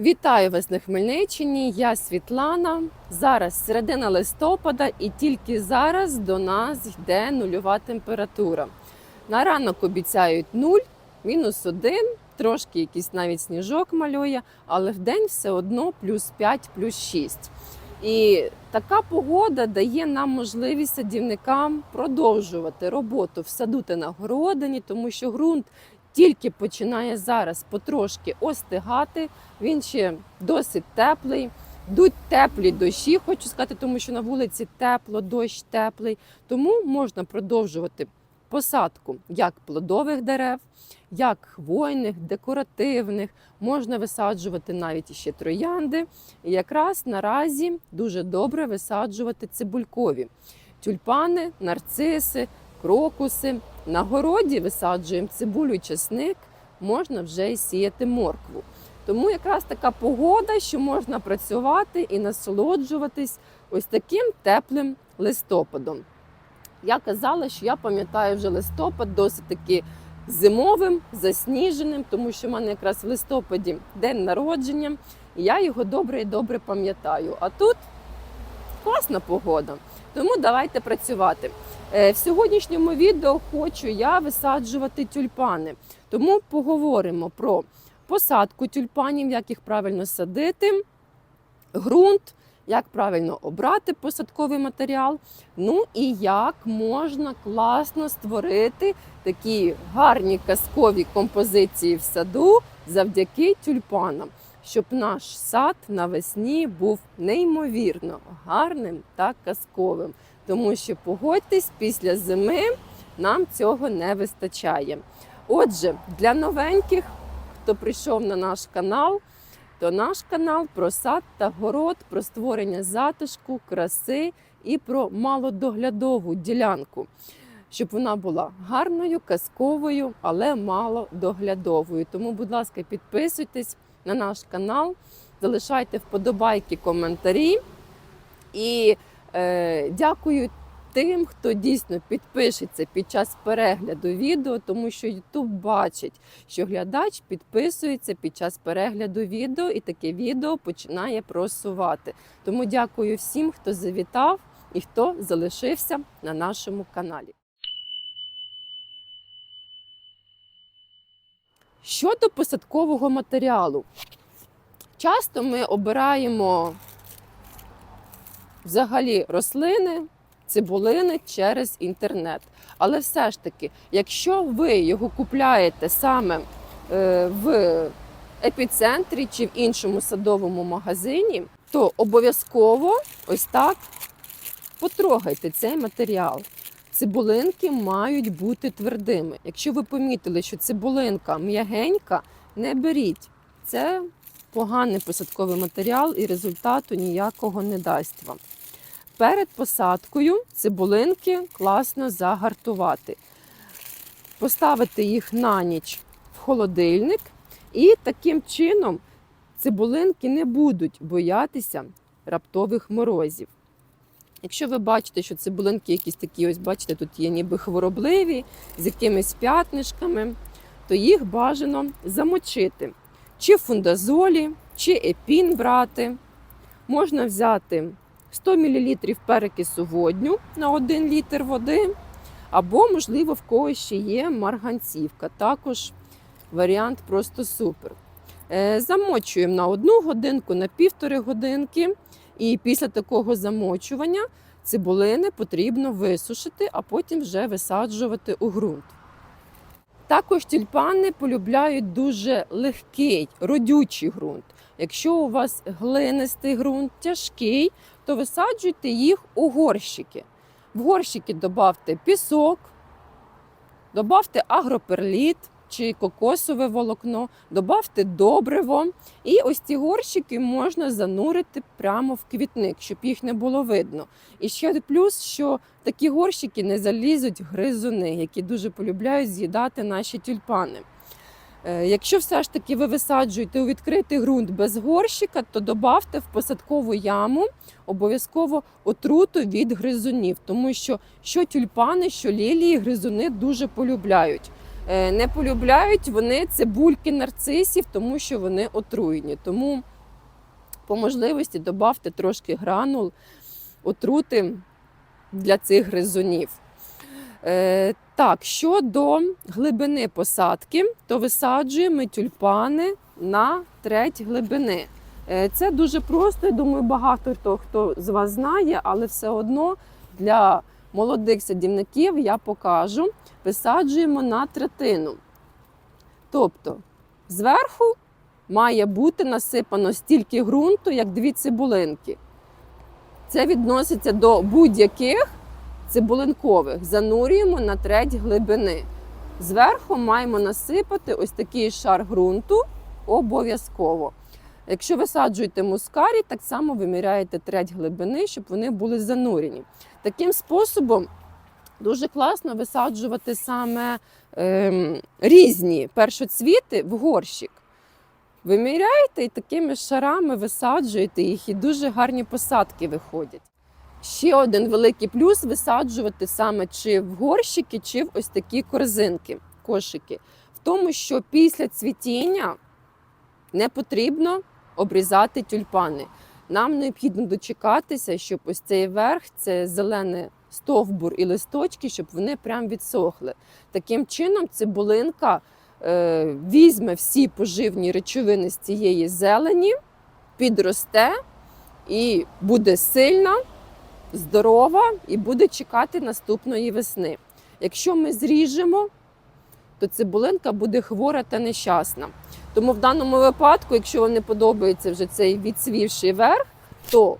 Вітаю вас на Хмельниччині. Я Світлана. Зараз середина листопада, і тільки зараз до нас йде нульова температура. На ранок обіцяють 0, мінус 1, трошки якийсь навіть сніжок малює, але в день все одно плюс 5, плюс 6. І така погода дає нам можливість садівникам продовжувати роботу в саду та на городині, тому що ґрунт тільки починає зараз потрошки остигати. Він ще досить теплий. Йдуть теплі дощі, хочу сказати, тому що на вулиці тепло, дощ теплий. Тому можна продовжувати посадку як плодових дерев, як хвойних, декоративних. Можна висаджувати навіть ще троянди. І якраз наразі дуже добре висаджувати цибулькові тюльпани, нарциси, крокуси. На городі висаджуємо цибулю, чесник, можна вже й сіяти моркву. Тому якраз така погода, що можна працювати і насолоджуватись ось таким теплим листопадом. Я казала, що я пам'ятаю вже листопад досить таки зимовим, засніженим, тому що в мене якраз в листопаді день народження, і я його добре і добре пам'ятаю. А тут класна погода. Тому давайте працювати. Е, В сьогоднішньому відео хочу я висаджувати тюльпани. Тому поговоримо про посадку тюльпанів, як їх правильно садити, ґрунт, як правильно обрати посадковий матеріал. Ну і як можна класно створити такі гарні казкові композиції в саду завдяки тюльпанам, щоб наш сад навесні був неймовірно гарним та казковим. Тому що погодьтесь, після зими нам цього не вистачає. Отже, для новеньких, хто прийшов на наш канал, то наш канал про сад та город, про створення затишку, краси і про малодоглядову ділянку, щоб вона була гарною, казковою, але малодоглядовою. Тому, будь ласка, підписуйтесь на наш канал, залишайте вподобайки, коментарі. І е, дякую тим, хто дійсно підпишеться під час перегляду відео, тому що YouTube бачить, що глядач підписується під час перегляду відео, і таке відео починає просувати. Тому дякую всім, хто завітав і хто залишився на нашому каналі. Щодо посадкового матеріалу, часто ми обираємо взагалі рослини, цибулини через інтернет. Але все ж таки, якщо ви його купляєте саме е, в епіцентрі чи в іншому садовому магазині, то обов'язково ось так потрогайте цей матеріал. Цибулинки мають бути твердими. Якщо ви помітили, що цибулинка м'ягенька, не беріть. Це поганий посадковий матеріал і результату ніякого не дасть вам. Перед посадкою цибулинки класно загартувати, поставити їх на ніч в холодильник, і таким чином цибулинки не будуть боятися раптових морозів. Якщо ви бачите, що цибулинки якісь такі, ось бачите, тут є ніби хворобливі, з якимись п'ятнишками, то їх бажано замочити. Чи фундазолі, чи епін брати. Можна взяти 100 мл перекису водню на 1 літр води, або, можливо, в когось ще є марганцівка. Також варіант просто супер. Е, Замочуємо на одну годинку, на півтори годинки. І після такого замочування цибулини потрібно висушити, а потім вже висаджувати у ґрунт. Також тюльпани полюбляють дуже легкий, родючий ґрунт. Якщо у вас глинистий ґрунт тяжкий, то висаджуйте їх у горщики. В горщики додавте пісок, додавте агроперліт чи кокосове волокно, додавте добриво. І ось ці горщики можна занурити прямо в квітник, щоб їх не було видно. І ще плюс, що такі горщики не залізуть гризуни, які дуже полюбляють з'їдати наші тюльпани. Е, Якщо все ж таки ви висаджуєте у відкритий ґрунт без горщика, то додавте в посадкову яму обов'язково отруту від гризунів, тому що що тюльпани, що лілії гризуни дуже полюбляють. Е, Не полюбляють вони цибульки нарцисів, тому що вони отруєні. Тому по можливості додавте трошки гранул отрути для цих гризунів. Е, так, щодо глибини посадки, то висаджуємо тюльпани на треть глибини. Е, це дуже просто. Я думаю, багато хто, хто з вас знає, але все одно для молодих садівників я покажу. Висаджуємо на третину. Тобто зверху має бути насипано стільки ґрунту, як дві цибулинки. Це відноситься до будь-яких цибулинкових. Занурюємо на треть глибини. Зверху маємо насипати ось такий шар ґрунту обов'язково. Якщо висаджуєте мускарі, так само виміряєте треть глибини, щоб вони були занурені. Таким способом дуже класно висаджувати саме ем, різні першоцвіти в горщик. Виміряєте і такими шарами висаджуєте їх, і дуже гарні посадки виходять. Ще один великий плюс висаджувати саме чи в горщики, чи в ось такі корзинки, кошики. В тому, що після цвітіння не потрібно обрізати тюльпани. Нам необхідно дочекатися, щоб ось цей верх, це зелений стовбур і листочки, щоб вони прям відсохли. Таким чином, цибулинка е, візьме всі поживні речовини з цієї зелені, підросте і буде сильна, здорова і буде чекати наступної весни. Якщо ми зріжемо, то цибулинка буде хвора та нещасна. Тому в даному випадку, якщо вам не подобається вже цей відсвівший верх, то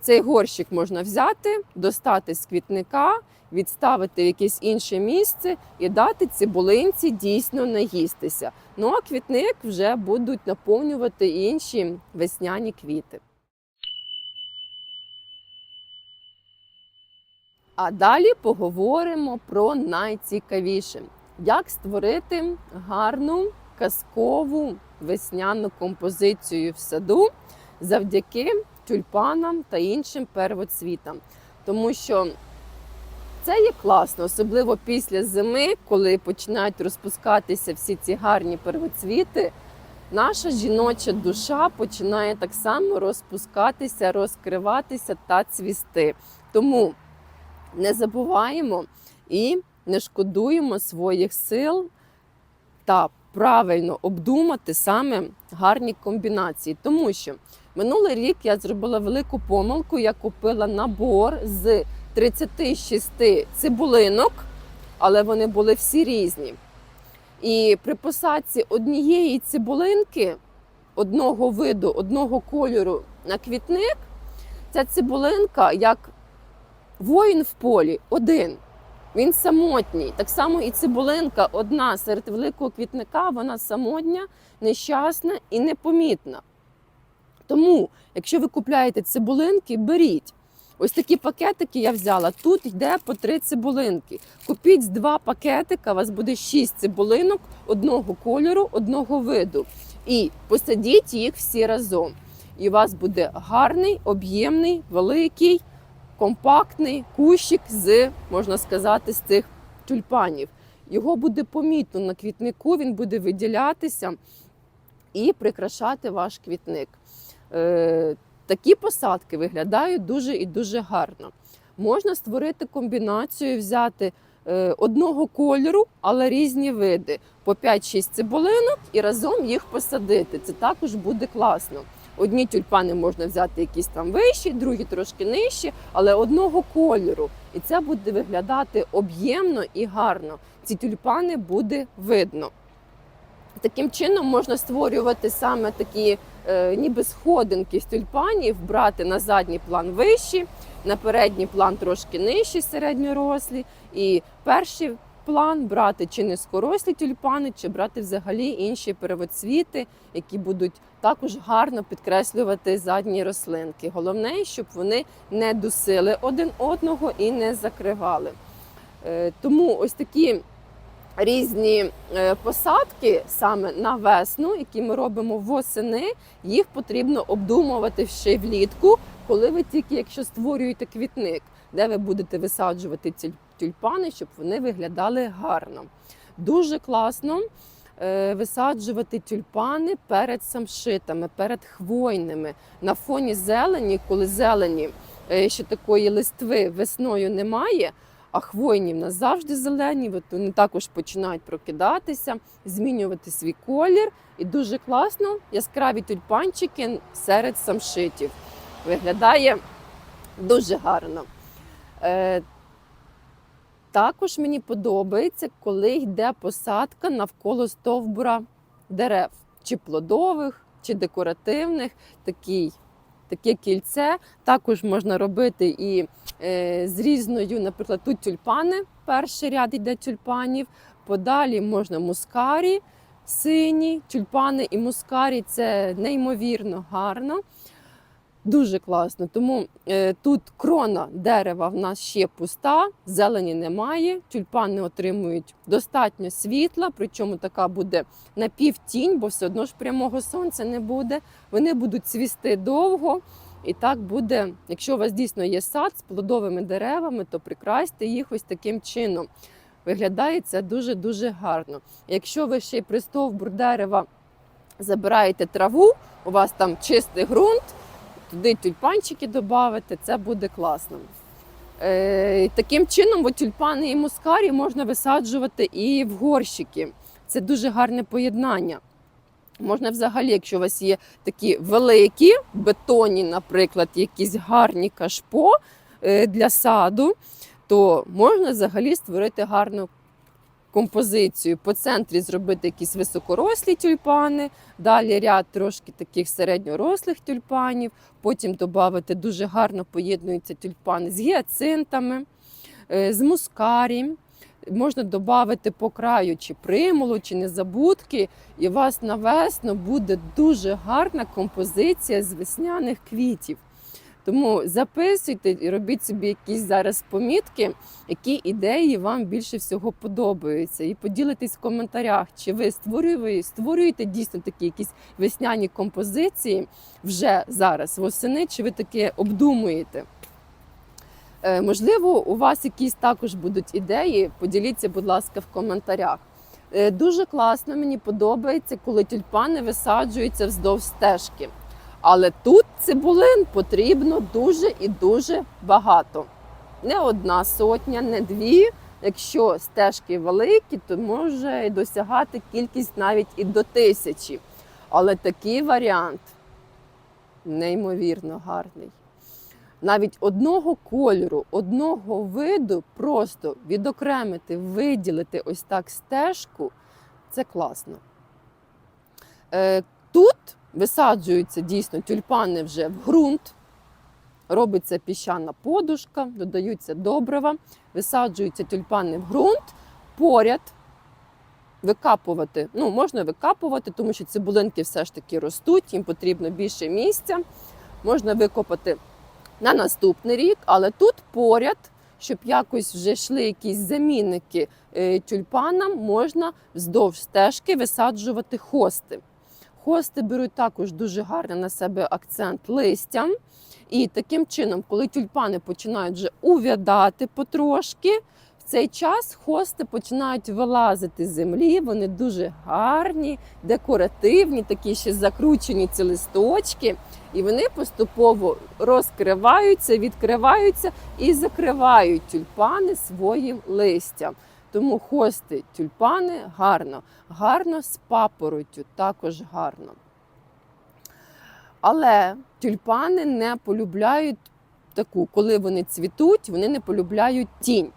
цей горщик можна взяти, достати з квітника, відставити в якесь інше місце і дати цибулинці дійсно наїстися. Ну а квітник вже будуть наповнювати інші весняні квіти. А далі поговоримо про найцікавіше: як створити гарну казкову весняну композицію в саду завдяки тюльпанам та іншим первоцвітам. Тому що це є класно, особливо після зими, коли починають розпускатися всі ці гарні первоцвіти. Наша жіноча душа починає так само розпускатися, розкриватися та цвісти. Тому не забуваємо і не шкодуємо своїх сил та правильно обдумати саме гарні комбінації. Тому що минулий рік я зробила велику помилку. Я купила набор з 36 цибулинок, але вони були всі різні. І при посадці однієї цибулинки одного виду, одного кольору на квітник, ця цибулинка як воїн в полі один. Він самотній. Так само і цибулинка одна серед великого квітника, вона самотня, нещасна і непомітна. Тому, якщо ви купляєте цибулинки, беріть. Ось такі пакетики я взяла. Тут йде по три цибулинки. Купіть два пакетика, у вас буде шість цибулинок одного кольору, одного виду. І посадіть їх всі разом. І у вас буде гарний, об'ємний, великий компактний кущик з, можна сказати, з цих тюльпанів. Його буде помітно на квітнику, він буде виділятися і прикрашати ваш квітник. Е, такі посадки виглядають дуже і дуже гарно. Можна створити комбінацію, взяти е, одного кольору, але різні види, по 5-6 цибулинок і разом їх посадити. Це також буде класно. Одні тюльпани можна взяти якісь там вищі, другі трошки нижчі, але одного кольору. І це буде виглядати об'ємно і гарно. Ці тюльпани буде видно. Таким чином можна створювати саме такі е, ніби сходинки з тюльпанів, брати на задній план вищі, на передній план трошки нижчі, середньорослі. І перший план брати чи низькорослі тюльпани, чи брати взагалі інші первоцвіти, які будуть також гарно підкреслювати задні рослинки. Головне, щоб вони не дусили один одного і не закривали. Е, Тому ось такі різні е, посадки саме на весну, які ми робимо восени, їх потрібно обдумувати ще влітку, коли ви тільки якщо створюєте квітник, де ви будете висаджувати ці тюльпани, щоб вони виглядали гарно. дуже класно е, висаджувати тюльпани перед самшитами, перед хвойними. На фоні зелені, коли зелені е, ще такої листви весною немає. А хвойні в нас завжди зелені, вони також починають прокидатися, змінювати свій колір. І дуже класно яскраві тюльпанчики серед самшитів. Виглядає дуже гарно. Також мені подобається, коли йде посадка навколо стовбура дерев, чи плодових, чи декоративних. Такий, таке кільце також можна робити і е, з різною, наприклад, тут тюльпани, перший ряд йде тюльпанів, подалі можна мускарі, сині, тюльпани і мускарі це неймовірно гарно. Дуже класно. Тому е, тут крона дерева в нас ще пуста, зелені немає. Тюльпани отримують достатньо світла, причому така буде напівтінь, бо все одно ж прямого сонця не буде. Вони будуть цвісти довго. І так буде, якщо у вас дійсно є сад з плодовими деревами, то прикрасьте їх ось таким чином. Виглядає це дуже-дуже гарно. Якщо ви ще й при стовбур дерева забираєте траву, у вас там чистий ґрунт, туди тюльпанчики додати, це буде класно. Е, таким чином, от тюльпани і мускарі можна висаджувати і в горщики. Це дуже гарне поєднання. Можна взагалі, якщо у вас є такі великі бетонні, наприклад, якісь гарні кашпо е, для саду, то можна взагалі створити гарну композицію. По центрі зробити якісь високорослі тюльпани, далі ряд трошки таких середньорослих тюльпанів, потім додати дуже гарно поєднуються тюльпани з гіацинтами, е, з мускарі. Можна додати по краю чи примулу, чи незабудки, і у вас на весну буде дуже гарна композиція з весняних квітів. Тому записуйте і робіть собі якісь зараз помітки, які ідеї вам більше всього подобаються. І поділитесь в коментарях, чи ви створюєте, створюєте дійсно такі якісь весняні композиції вже зараз восени, чи ви таке обдумуєте. Е, Можливо, у вас якісь також будуть ідеї. Поділіться, будь ласка, в коментарях. Е, Дуже класно, мені подобається, коли тюльпани висаджуються вздовж стежки. Але тут цибулин потрібно дуже і дуже багато. Не одна сотня, не дві. Якщо стежки великі, то може і досягати кількість навіть і до тисячі. Але такий варіант неймовірно гарний. Навіть одного кольору, одного виду просто відокремити, виділити ось так стежку це класно. Е, Тут висаджуються дійсно тюльпани вже в ґрунт, робиться піщана подушка, додаються добрива, висаджуються тюльпани в ґрунт, поряд викапувати. Ну, можна викапувати, тому що цибулинки все ж таки ростуть, їм потрібно більше місця. Можна викопати на наступний рік, але тут поряд, щоб якось вже йшли якісь замінники е, тюльпанам, можна вздовж стежки висаджувати хости. Хости беруть також дуже гарно на себе акцент листям. І таким чином, коли тюльпани починають вже увядати потрошки, в цей час хости починають вилазити з землі. Вони дуже гарні, декоративні, такі ще закручені ці листочки. І вони поступово розкриваються, відкриваються і закривають тюльпани своїм листям. Тому хости тюльпани гарно, гарно з папороттю, також гарно. Але тюльпани не полюбляють таку, коли вони цвітуть, вони не полюбляють тінь.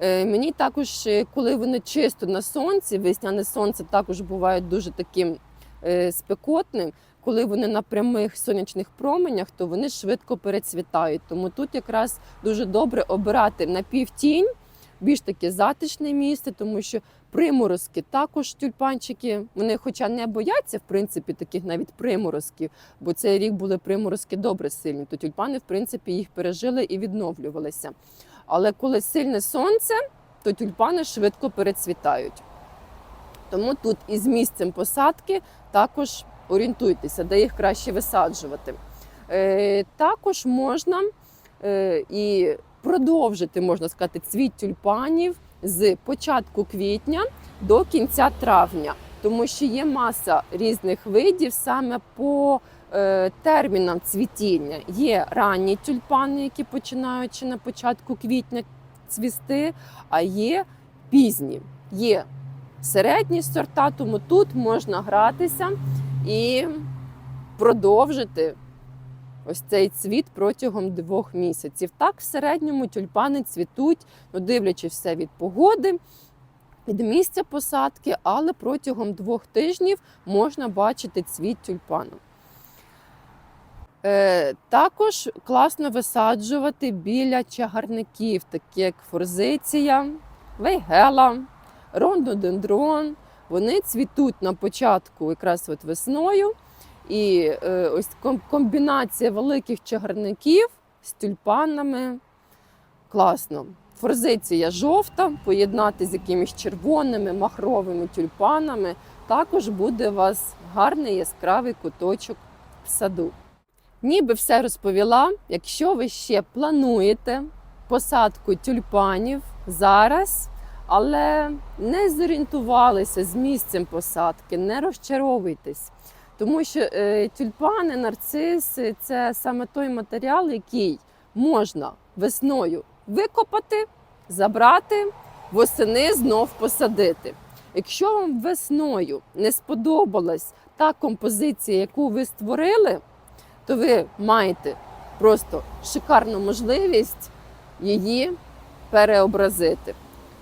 Е, мені також, е, коли вони чисто на сонці, весняне сонце також буває дуже таким е, спекотним. Коли вони на прямих сонячних променях, то вони швидко перецвітають. Тому тут якраз дуже добре обирати напівтінь, більш таке затишне місце, тому що приморозки також тюльпанчики. Вони, хоча не бояться, в принципі, таких навіть приморозків, бо цей рік були приморозки добре сильні, то тюльпани, в принципі, їх пережили і відновлювалися. Але коли сильне сонце, то тюльпани швидко перецвітають. Тому тут із місцем посадки також орієнтуйтеся, де їх краще висаджувати. Е, також можна е, і продовжити, можна сказати, цвіт тюльпанів з початку квітня до кінця травня, тому що є маса різних видів саме по е, термінам цвітіння. Є ранні тюльпани, які починаючи на початку квітня цвісти, а є пізні. Є середні сорта, тому тут можна гратися і продовжити ось цей цвіт протягом двох місяців. Так, в середньому тюльпани цвітуть, ну, дивлячись все від погоди, від місця посадки, але протягом двох тижнів можна бачити цвіт тюльпану. Е, також класно висаджувати біля чагарників, такі як форзиція, вейгела, рондодендрон. Вони цвітуть на початку якраз от весною. І е, ось комбінація великих чагарників з тюльпанами класно. Форзиція жовта, поєднати з якимись червоними махровими тюльпанами. Також буде у вас гарний яскравий куточок в саду. Ніби все розповіла. Якщо ви ще плануєте посадку тюльпанів зараз, але не зорієнтувалися з місцем посадки, не розчаровуйтесь. Тому що е, тюльпани, нарциси це саме той матеріал, який можна весною викопати, забрати, восени знов посадити. Якщо вам весною не сподобалась та композиція, яку ви створили, то ви маєте просто шикарну можливість її переобразити.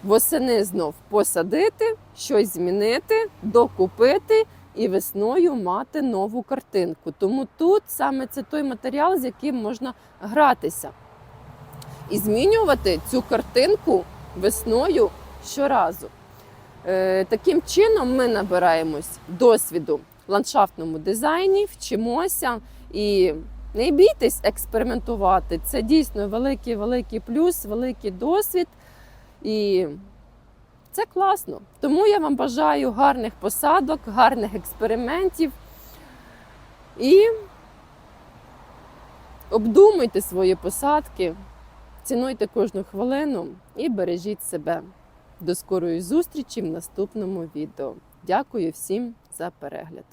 Восени знов посадити, щось змінити, докупити і весною мати нову картинку. Тому тут саме це той матеріал, з яким можна гратися. І змінювати цю картинку весною щоразу. Е, таким чином ми набираємось досвіду в ландшафтному дизайні, вчимося і не бійтесь експериментувати. Це дійсно великий великий плюс, великий досвід. І це класно. Тому я вам бажаю гарних посадок, гарних експериментів. І обдумуйте свої посадки, цінуйте кожну хвилину і бережіть себе. До скорої зустрічі в наступному відео. Дякую всім за перегляд.